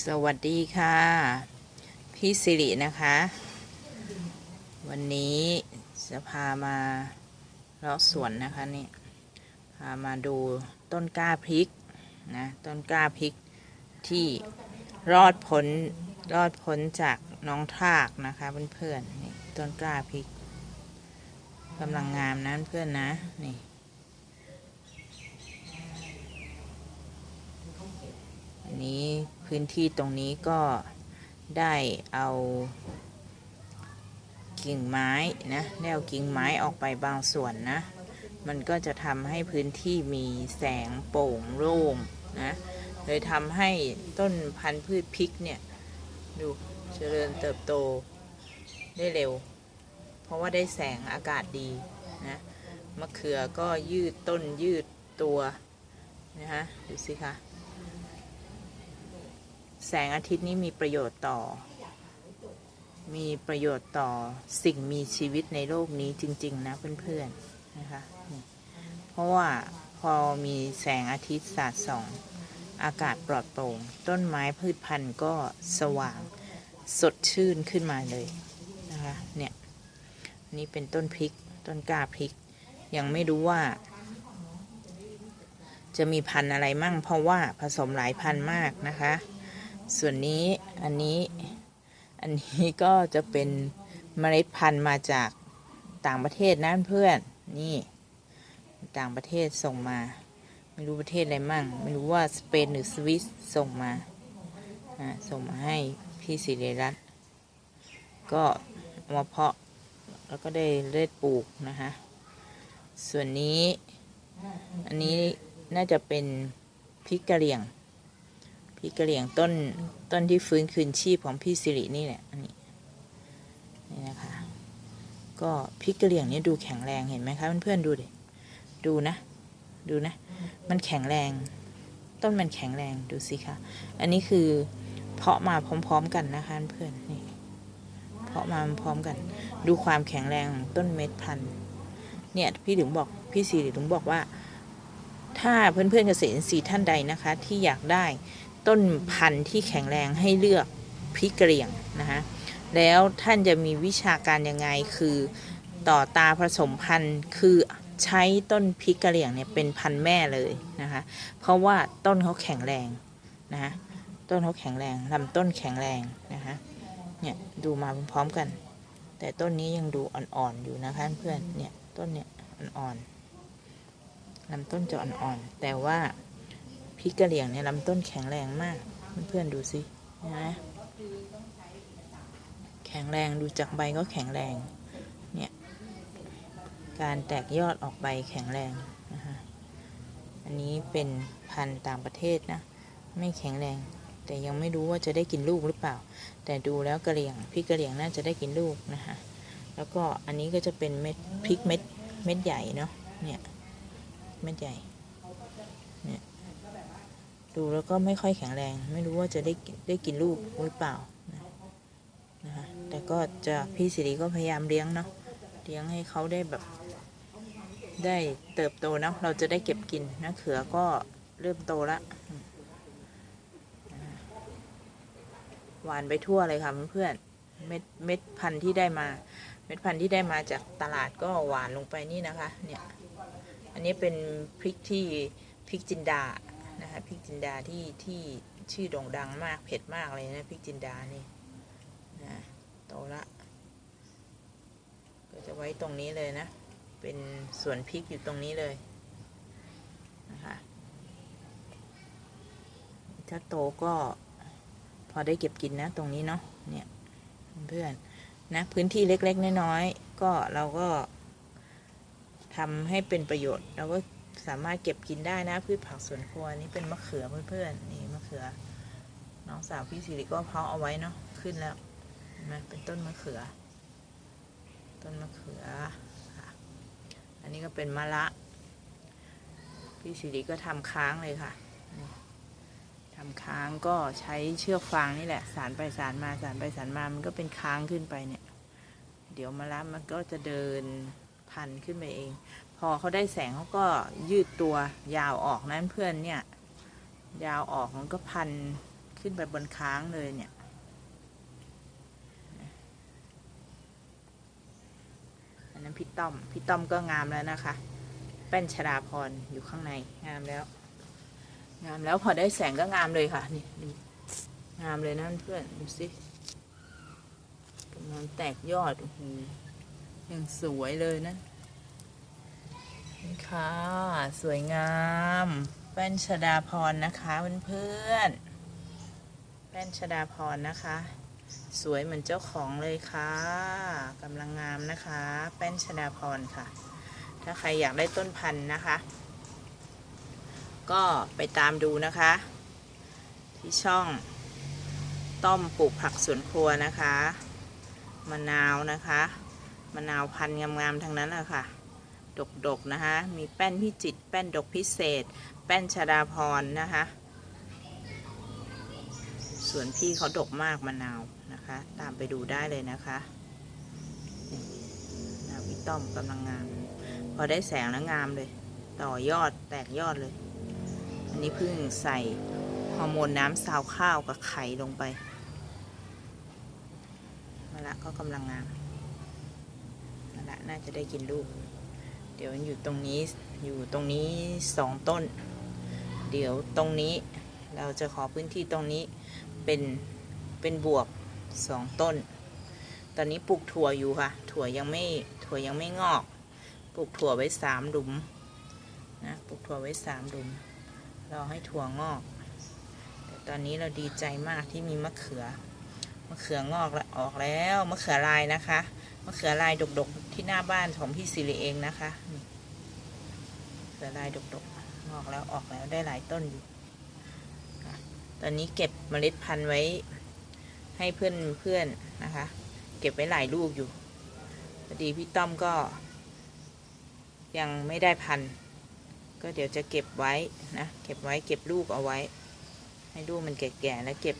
สวัสดีค่ะ พี่สิรินะคะ วันนี้จะพามาเลาะสวนนะคะนี่พามาดูต้นกล้าพริกนะต้นกล้าพริกที่รอดพ้นรอดพ้นจากน้องทากนะคะเพื่อนๆนี่ต้นกล้าพริกกำลังงามนะเพื่อนนะนี่ นี้พื้นที่ตรงนี้ก็ได้เอากิ่งไม้นะได้เอากิ่งไม้ออกไปบางส่วนนะ มันก็จะทำให้พื้นที่มีแสงโปร่งโล่งนะเลยทำให้ต้นพันธุ์พืชพริกเนี่ย ดูเจริญเติบโตได้เร็ว เพราะว่าได้แสงอากาศดีนะมะเขือก็ยืดต้นยืดตัวนะฮะดูสิคะ แสงอาทิตย์นี้มีประโยชน์ต่อ มีประโยชน์ต่อสิ่งมีชีวิตในโลกนี้จริง ๆ นะเพื่อนๆนะคะ เพราะว่าพอมีแสงอาทิตย์สาดส่อง อากาศปลอดโปร่ง ต้นไม้พืชพันธุ์ก็สว่างสดชื่นขึ้นมาเลยนะคะเนี่ยนี่เป็นต้นพริกต้นกล้าพริก ยังไม่รู้ว่า จะมีพันธุ์อะไรมั่งเพราะว่าผสมหลายพันธุ์มากนะคะ ส่วนนี้อันนี้อันนี้ก็จะเป็นเมล็ดพันธุ์มาจากต่างประเทศนะเพื่อนนี่ ต่างประเทศส่งมา ไม่รู้ประเทศอะไรมั่ง ไม่รู้ว่าสเปนหรือสวิสส่งมาอ่าส่งมาให้พี่สิริรัตน์ก็เอามาเพาะแล้วก็ได้เลือดปลูกนะคะส่วนนี้ อันนี้น่าจะเป็นพริกกะเหรี่ยง พริกกะเหรี่ยงต้นต้นที่ฟื้นคืนชีพของพี่สิรินี่แหละ อันนี้นี่นะคะ ก็พริกกะเหรี่ยงนี่ดูแข็งแรงเห็นไหมคะเพื่อนๆดูดิดูนะ ดูนะ มันแข็งแรง ต้นมันแข็งแรงดูสิคะอันนี้คือเพาะมาพร้อม ๆ กันนะคะเพื่อนนี่เพาะมาพร้อมกัน ดูความแข็งแรงของต้นเม็ดพันธุ์เนี่ยพี่ถึงบอกพี่สิริถึงบอกว่า ถ้าเพื่อนๆเกษตรอินทรีย์ท่านใดนะคะ ที่อยากได้ ต้นพันธุ์ที่แข็งแรงให้เลือกพริกกะเหรี่ยงนะคะแล้วท่านจะมีวิชาการยังไงคือต่อตาผสมพันธุ์คือใช้ต้นพริกกะเหรี่ยงเนี่ยเป็นพันธุ์แม่เลยนะคะ เพราะว่าต้นเขาแข็งแรงนะคะต้นเขาแข็งแรงลำต้นแข็งแรงนะคะเนี่ยดูมาพร้อมกัน แต่ต้นนี้ยังดูอ่อนๆอยู่นะคะเพื่อนเนี่ยต้นเนี่ยอ่อนๆลำต้นจะอ่อนๆแต่ว่า พริกกะเหรี่ยงเนี่ยลำต้นแข็งแรงมาก เพื่อนๆดูสินะแข็งแรงดูจากใบก็แข็งแรง เนี่ย การแตกยอดออกใบแข็งแรงนะคะอันนี้เป็นพันธุ์ต่างประเทศนะ ไม่แข็งแรง แต่ยังไม่รู้ว่าจะได้กินลูกหรือเปล่า แต่ดูแล้วกระเหรี่ยงพริกกะเหรี่ยงน่าจะได้กินลูกนะคะแล้วก็อันนี้ก็จะเป็นเม็ดพริกเม็ดเม็ดใหญ่เนาะเนี่ยเม็ดใหญ่เนี่ย ดูแล้วก็ไม่ค่อยแข็งแรง ไม่รู้ว่าจะได้ได้กินลูกหรือเปล่านะนะคะแต่ก็จะพี่สิริก็พยายามเลี้ยงเนาะเลี้ยงให้เขาได้แบบ ได้เติบโตเนาะเราจะได้เก็บกินนะเขือก็เริ่มโตละหวานไปทั่วเลยค่ะเพื่อนเม็ดเม็ดพันธุ์ที่ได้มา เม็ดพันธุ์ที่ได้มาจากตลาดก็หวานลงไปนี่นะคะ เนี่ย อันนี้เป็นพริกที่พริกจินดา นะคะพริกจินดาที่ที่ชื่อโด่งดังมากเผ็ดมากเลยนะพริกจินดานี่นะโตละ ก็จะไว้ตรงนี้เลยนะ เป็นสวนพริกอยู่ตรงนี้เลยนะคะถ้าโตก็พอได้เก็บกินนะตรงนี้เนาะเนี่ยเพื่อนนะพื้นที่เล็ก ๆ น้อยๆก็เราก็ทำให้เป็นประโยชน์ เราก็ สามารถเก็บกินได้นะพืชผักสวนครัวนี่เป็นมะเขือเพื่อนๆนี่มะเขือ น้องสาวพี่สิริก็เพาะเอาไว้เนาะขึ้นแล้วเห็นไหมเป็นต้นมะเขือ ต้นมะเขืออันนี้ก็เป็นมะละ พี่สิริก็ทำค้างเลยค่ะนี่ทำค้างก็ใช้เชือกฟางนี่แหละ สารไปสารมาสารไปสารมามันก็เป็นค้างขึ้นไปเนี่ย เดี๋ยวมะละมันก็จะเดินพันขึ้นไปเอง พอเขาได้แสงเขาก็ยืดตัวยาวออกนั้นเพื่อนเนี่ย ยาวออกมันก็พันขึ้นไปบนค้างเลยเนี่ย อันนั้นพี่ต้อม พี่ต้อมก็งามแล้วนะคะ แป้นชดาพรอยู่ข้างในงามแล้ว งามแล้วพอได้แสงก็งามเลยค่ะ นี่งามเลยนะเพื่อนดูสิกำลังแตกยอดโอ้โหยังสวยเลยนะ นี่ค่ะ สวยงามแป้นชดาพรนะคะเพื่อนๆแป้นชดาพรนะคะ สวยเหมือนเจ้าของเลยค่ะกำลังงามนะคะ แป้นชดาพรค่ะ ถ้าใครอยากได้ต้นพันธุ์นะคะ ก็ไปตามดูนะคะ ที่ช่องต้อมปลูกผักสวนครัวนะคะมะนาวนะคะมะนาวพันธุ์งามๆทั้งนั้นแหละค่ะ ดกๆนะคะ มีแป้นพิจิตแป้นดกพิเศษ แป้นชดาพรนะคะ ส่วนพี่เขาดกมากมะนาวนะคะ ตามไปดูได้เลยนะคะนาวพี่ต้อมกำลังงาม พอได้แสงแล้วงามเลย ต่อยอดแตกยอดเลย อันนี้เพิ่งใส่ฮอร์โมนน้ำซาวข้าวกับไข่ลงไปมาละก็กำลังงามมาละน่าจะได้กินลูก ดี๋ยวอยู่ตรงนี้อยู่ตรงนี้สองต้น เดี๋ยวตรงนี้เราจะขอพื้นที่ตรงนี้เป็นเป็นบวกสองต้น ตอนนี้ปลูกถั่วอยู่ค่ะ ถั่วยังไม่ถั่วยังไม่งอก ปลูกถั่วไว้สามหลุมนะปลูกถั่วไว้สามหลุมรอให้ถั่วงอก แต่ตอนนี้เราดีใจมากที่มีมะเขือมะเขืองอกแล้วออกแล้วมะเขือลายนะคะ มะเขือลายดกๆ ที่หน้าบ้านของพี่สิริเองนะคะนี่มะเขือลายดกๆงอกแล้วออกแล้วได้หลายต้นอยู่ตอนนี้เก็บเมล็ดพันธุ์ไว้ให้เพื่อนเพื่อนๆนะคะ เก็บไว้หลายลูกอยู่พอดีพี่ต้อมก็ ยังไม่ได้พันธุ์ก็เดี๋ยวจะเก็บไว้นะ เก็บไว้เก็บลูกเอาไว้ ให้ลูกมันแก่ๆแล้วเก็บ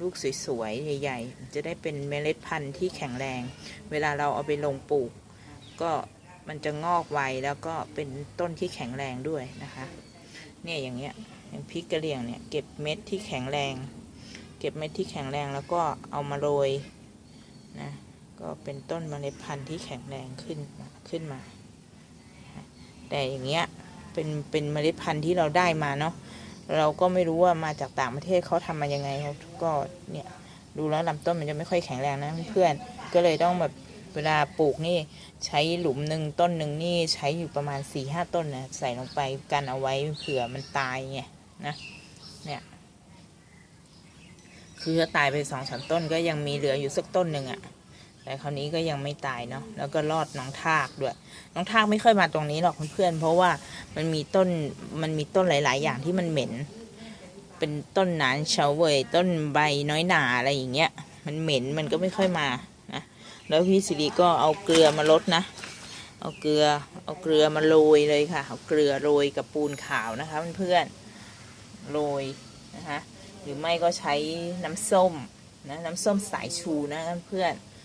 ลูกสวยๆ ใหญ่ๆ จะได้เป็นเมล็ดพันธุ์ที่แข็งแรง เวลาเราเอาไปลงปลูก ก็มันจะงอกไวแล้วก็เป็นต้นที่แข็งแรงด้วยนะคะ เนี่ยอย่างเงี้ยอย่างพริกกระเหรี่ยงเนี่ยเก็บเม็ดที่แข็งแรง เก็บเม็ดที่แข็งแรงแล้วก็เอามาโรยนะก็เป็นต้นเมล็ดพันธุ์ที่แข็งแรงขึ้นขึ้นมา แต่อย่างเงี้ยเป็นเป็นเมล็ดพันธุ์ที่เราได้มาเนาะ เราก็ไม่รู้ว่ามาจากต่างประเทศเขาทำมายังไงก็เนี่ยดูแล้วลำต้นมันจะไม่ค่อยแข็งแรงนะเพื่อนก็เลยต้องแบบเวลาปลูกนี่ใช้หลุมหนึ่งต้นหนึ่งนี่ใช้อยู่ประมาณ4ี่ห้าต้นนะใส่ลงไปกันเอาไว้เผื่อมันตายไงนะเนี่ยคือถ้าตายไปสองสามต้นก็ยังมีเหลืออยู่สักต้นหนึ่งอะ แต่คราวนี้ก็ยังไม่ตายเนาะแล้วก็รอดน้องทากด้วย น้องทากไม่ค่อยมาตรงนี้หรอกเพื่อนๆเพราะว่ามันมีต้นมันมีต้นหลาย ๆ อย่างที่มันเหม็น เป็นต้นหนานเฉาเวยต้นใบน้อยหนาอะไรอย่างเงี้ย มันเหม็นมันก็ไม่ค่อยมานะแล้วพี่สิริก็เอาเกลือมาลดนะ เอาเกลือเอาเกลือมาโรยเลยค่ะเอาเกลือโรยกับปูนขาวนะคะเพื่อนๆโรยนะคะหรือไม่ก็ใช้น้ำส้มนะน้ำส้มสายชูนะเพื่อนๆ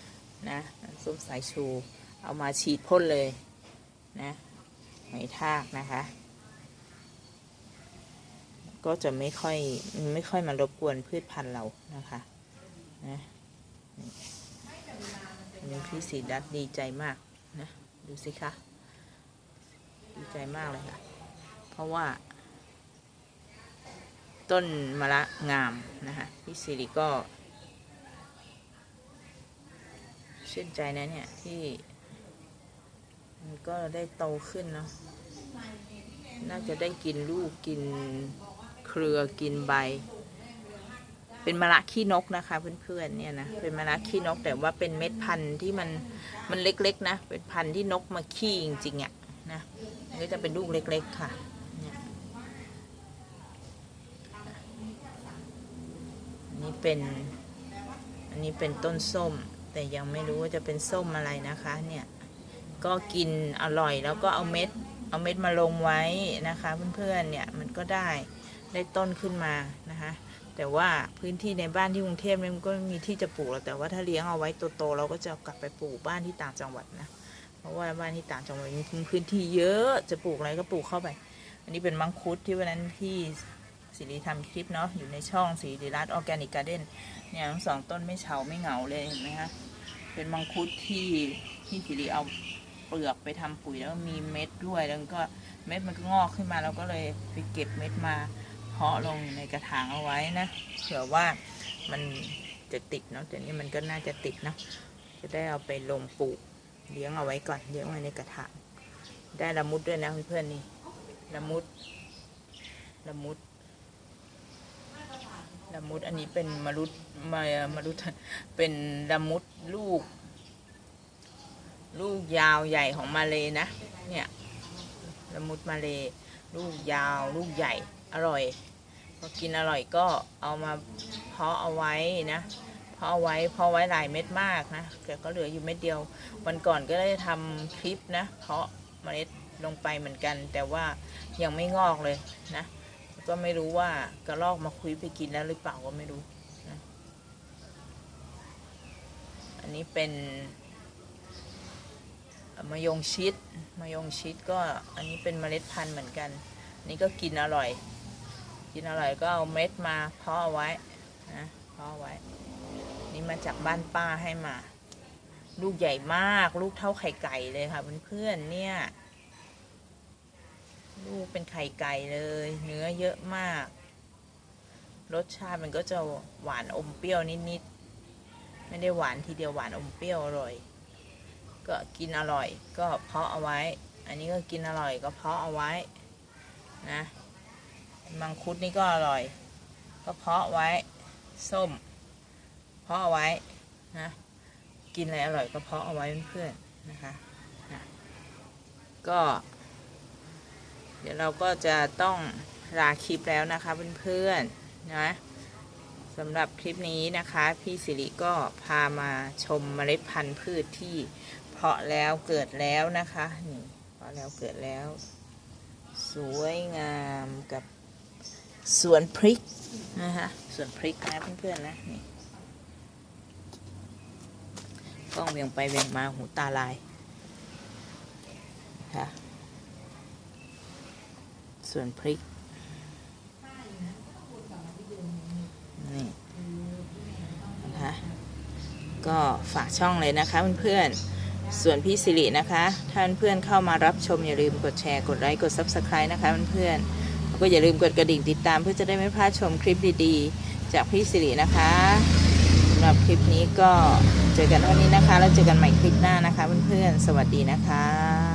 นะน้ำส้มสายชู เอามาฉีดพ่นเลยนะหอยทากนะคะ ก็จะไม่ค่อยไม่ค่อยมารบกวนพืชพันธุ์เรานะคะนะนี่พี่สีดัดดีใจมากนะดูสิคะดีใจมากเลยค่ะ เพราะว่า ต้นมะละงามนะคะพี่สิริก็ ชื่นใจนะเนี่ย ที่ มันก็ได้โตขึ้นเนาะน่าจะได้กินลูกกินเครือกินใบ เป็นมะระขี้นกนะคะเพื่อนๆเนี่ยนะเป็นมะระขี้นกแต่ว่าเป็นเม็ดพันธุ์ที่มันมันเล็กๆนะเป็นพันธุ์ที่นกมาขี้จริงๆอะ่ะนะมันก็จะเป็นลูกเล็ก ๆค่ะนี่เป็น อันนี้เป็นต้นส้ม แต่ยังไม่รู้ว่าจะเป็นส้มอะไรนะคะเนี่ยก็กินอร่อยแล้วก็เอาเม็ด เอาเม็ดมาลงไว้นะคะ เพื่อนๆเนี่ยมันก็ได้ได้ต้นขึ้นมานะคะ แต่ว่าพื้นที่ในบ้านที่กรุงเทพเนี่ยมันก็ไม่มีที่จะปลูกแล้วแต่ว่าถ้าเลี้ยงเอาไว้โตๆเราก็จะกลับไปปลูกบ้านที่ต่างจังหวัดนะเพราะว่าบ้านที่ต่างจังหวัดมีพื้นที่เยอะจะปลูกอะไรก็ปลูกเข้าไป อันนี้เป็นมังคุดที่วันนั้นพี่ สิริทำคลิปเนาะอยู่ในช่องสิริรัตน์ออร์แกนิกการ์เด้นเนี่ยทั้งสองต้นไม่เฉาไม่เหงาเลยเห็นไหมคะเป็นมังคุดที่ที่สิริเอาเปลือกไปทำปุ๋ยแล้วมีเม็ดด้วยแล้วก็เม็ดมันก็งอกขึ้นมาเราก็เลยไปเก็บเม็ดมาเพาะลงในกระถางเอาไว้นะเผื่อว่ามันจะติดเนาะแต่นี่มันก็น่าจะติดเนาะจะได้เอาไปลงปลูกเลี้ยงเอาไว้ก่อนเลี้ยงไว้ในกระถางได้ละมุดด้วยนะเพื่อนๆนี่ละมุดละมุด ละมุดอันนี้เป็นมรุดมามรุดเป็นละมุดลูก ลูกยาวใหญ่ของมาเลยนะ เนี่ยละมุดมาเลยลูกยาวลูกใหญ่อร่อยพอกินอร่อยก็เอามาเพาะเอาไว้นะเพาะเอาไว้เพาะไว้หลายเม็ดมากนะแต่ก็เหลืออยู่เม็ดเดียว วันก่อนก็ได้ทำคลิปนะ เพาะเมล็ดลงไปเหมือนกัน แต่ว่ายังไม่งอกเลยนะ ก็ไม่รู้ว่ากระลอกมาคุยไปกินแล้วหรือเปล่าก็ไม่รู้นะอันนี้เป็นมะยงชิดมะยงชิดก็อันนี้เป็นเมล็ดพันธุ์เหมือนกันนี่ก็กินอร่อย กินอร่อยก็เอาเม็ดมาเพาะเอาไว้นะเพาะไว้ นี่มาจากบ้านป้าให้มา ลูกใหญ่มาก ลูกเท่าไข่ไก่เลยค่ะเพื่อนๆเนี่ย ลูกเป็นไข่ไก่เลย เนื้อเยอะมาก รสชาติมันก็จะหวานอมเปรี้ยวนิดๆ ไม่ได้หวานทีเดียวหวานอมเปรี้ยวอร่อย ก็กินอร่อย ก็เพาะเอาไว้ อันนี้ก็กินอร่อยก็เพาะเอาไว้นะมังคุดนี่ก็อร่อย ก็เพาะไว้ ส้ม เพาะเอาไว้นะกินอะไรอร่อยก็เพาะเอาไว้เพื่อนๆนะคะนะก็ เดี๋ยวเราก็จะต้องลาคลิปแล้วนะคะเพื่อนๆนะสำหรับคลิปนี้นะคะ พี่สิริก็พามาชมเมล็ดพันธุ์พืชที่เพาะแล้วเกิดแล้วนะคะนี่เพาะแล้วเกิดแล้ว สวยงามกับสวนพริกนะคะสวนพริกนะเพื่อนๆนะนี่กล้องเวียงไปเวียงมาหูตาลายค่ะ ส่วนพริก นี่นะคะ ก็ฝากช่องเลยนะคะเพื่อนๆ ส่วนพี่สิรินะคะถ้านเพื่อนเข้ามารับชมอย่าลืมกดแชร์กดไลค์กด Subscribe นะคะเพื่อนๆแล้วก็อย่าลืมกดกระดิ่งติดตามเพื่อจะได้ไม่พลาดชมคลิปดีๆ จากพี่สิรินะคะสำหรับคลิปนี้ก็เจอกันเท่านี้นะคะ แล้วเจอกันใหม่คลิปหน้านะคะเพื่อนๆ สวัสดีนะคะ